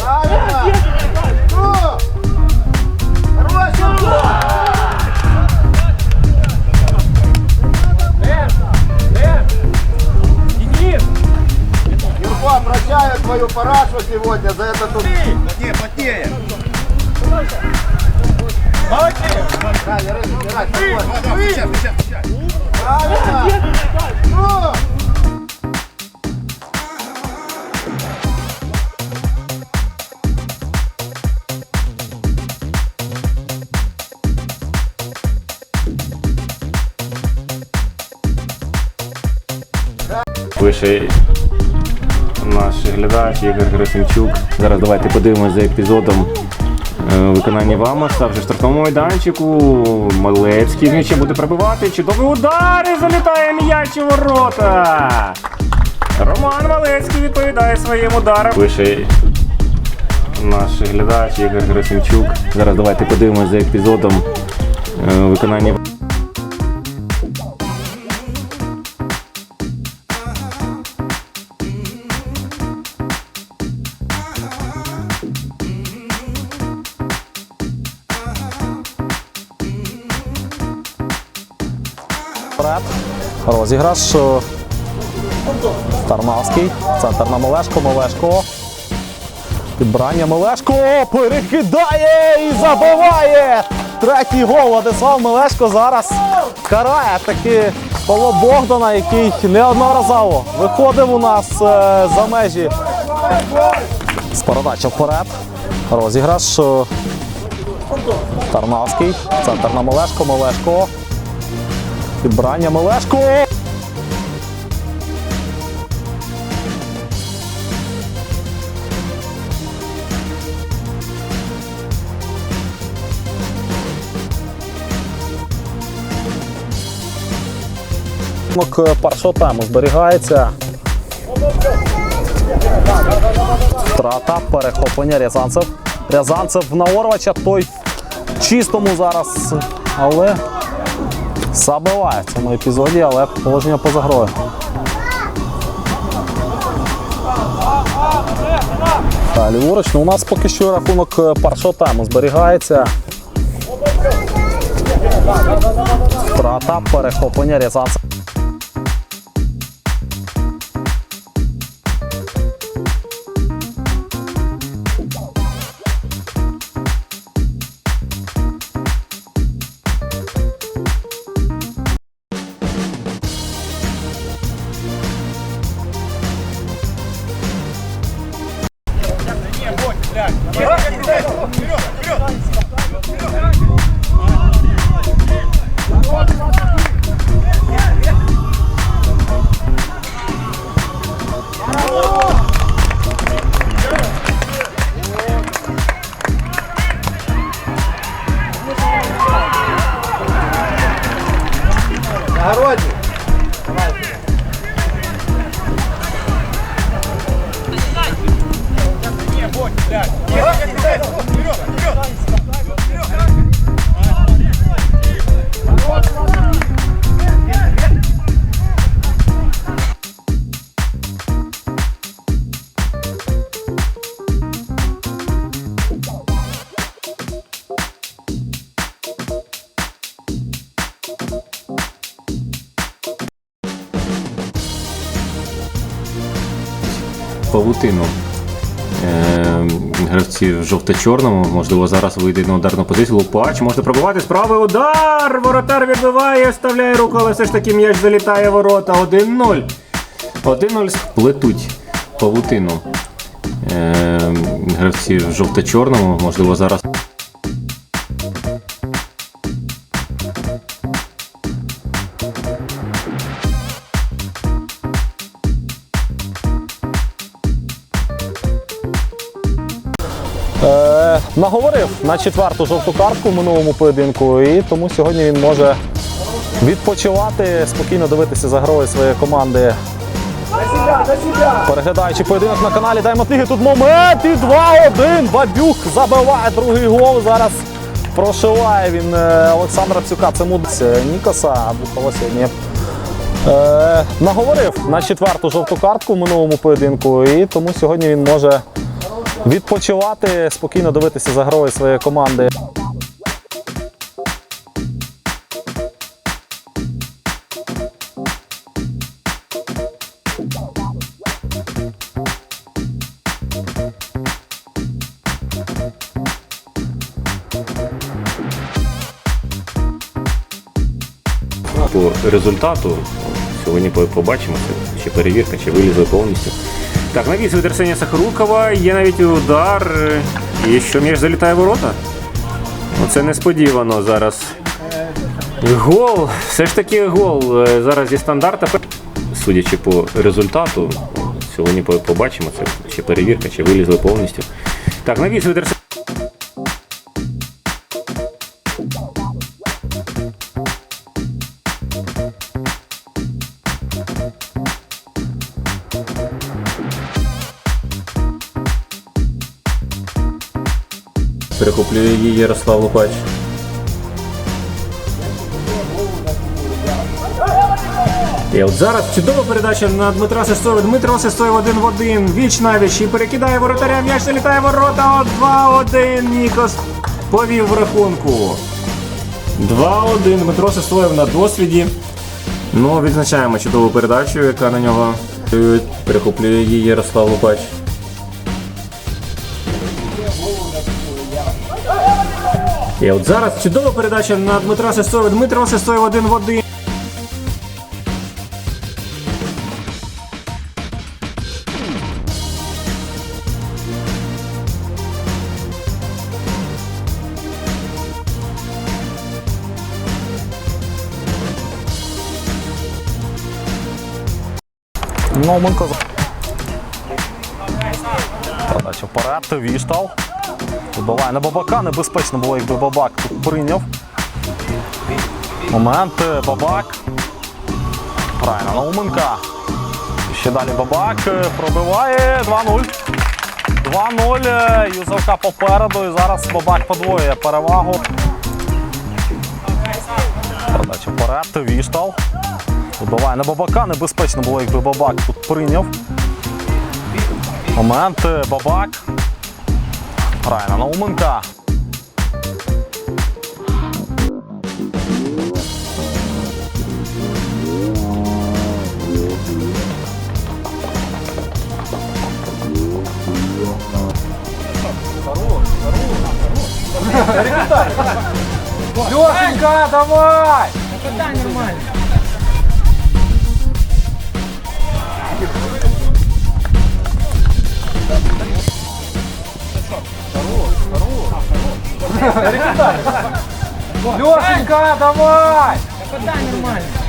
Правильно! Ну! Хорошо! Юрко, прощаю твою парашу сегодня за это тут. Не, потнее. Да, не рысь, не рысь, спокойно. Сейчас, сейчас, сейчас. Правильно! Пише наш глядач Ігор Герасимчук. Зараз давайте подивимося за епізодом е, виконання Вамоса. Вже в штрафному майданчику. Малецький м'ячем буде пробивати. Чудовий удар і залітає м'яч у ворота. Роман Малецький відповідає своїм ударом. Пише наш глядач Ігор Герасимчук. Зараз давайте подивимося за епізодом е, виконання. Вперед. Розіграш. Тарнавський. Центр на Мелешко. Мелешко. Підбрання Мелешко. Перекидає і забиває. Третій гол. Владислав Мелешко зараз карає таки Павло Богдана, який неодноразово виходив у нас е, за межі. З передача вперед. Розіграш. Тарнавський. Центр на Мелешко. Мелешко. Підбрання Мелешко. Е, першого тайму зберігається. Втрата, перехоплення Рязанцев. Рязанцев на Орвача, той чистому зараз, але забиває в цьому епізоді, але положення поза грою. Та, ліворуч, ну у нас поки що рахунок е, першого тайму зберігається. Втрата, перехоплення Рязанцев. Огородник! Павутину е, гравців в жовто-чорному. Можливо, зараз вийде на ударну позицію. Лупач може пробувати справий удар. Воротар відбиває, вставляє руку, але все ж таки м'яч залітає ворота. 1-0. 1-0 плетуть павутину. Е, гравців в жовто-чорному. Можливо, зараз. Наговорив на четверту жовту картку в минулому поєдинку, і тому сьогодні він може відпочивати, спокійно дивитися за грою своєї команди. Переглядаючи поєдинок на каналі Даймо Ліги, тут момент і 2-1. Бабюк забиває другий гол. Зараз прошиває він е, Олександра Пцюка. Це мудець Нікоса. Бухало сьогодні Е, наговорив на четверту жовту картку в минулому поєдинку, і тому сьогодні він може відпочивати, спокійно дивитися за грою своєї команди. По результату сьогодні по- побачимо, це чи перевірка, чи вилізли повністю. Так, навіс від Арсенія Сахарукова, є навіть удар. І що м'яч залітає в ворота? Ну, це несподівано зараз. Гол, все ж таки гол. Е, Зараз зі стандарта. Судячи по результату, сьогодні побачимо, це чи перевірка, чи вилізли повністю. Так, навіс від Перехоплює її Ярослав Лупач. І от зараз чудова передача на Дмитра Сестоєва. Дмитро Сестоєв один в один. Віч навіч і перекидає воротаря. М'яч залітає в ворота. 2-1. Нікос повів в рахунку. 2-1. Дмитро Сестоєв на досвіді. Ну, відзначаємо чудову передачу, яка на нього перехоплює її Ярослав Лупач. І от зараз чудова передача на Дмитра Сестоєва. Дмитро Сестоєв один в один. Науменко. за- Подача вперед, Віштал. Вибиває на бабака, небезпечно було, якби бабак тут прийняв. Момент, е, бабак. Правильно, Науменка. Ще далі бабак е, пробиває 2-0. 2-0. е, Юзовка попереду. І зараз бабак подвоює перевагу. Подача вперед, Віштал. Вибиває на бабака, небезпечно було, якби бабак тут прийняв. Момент, бабак. Правильно, Науменка. Лешенька, давай! Лешенька, давай! Да, нормально.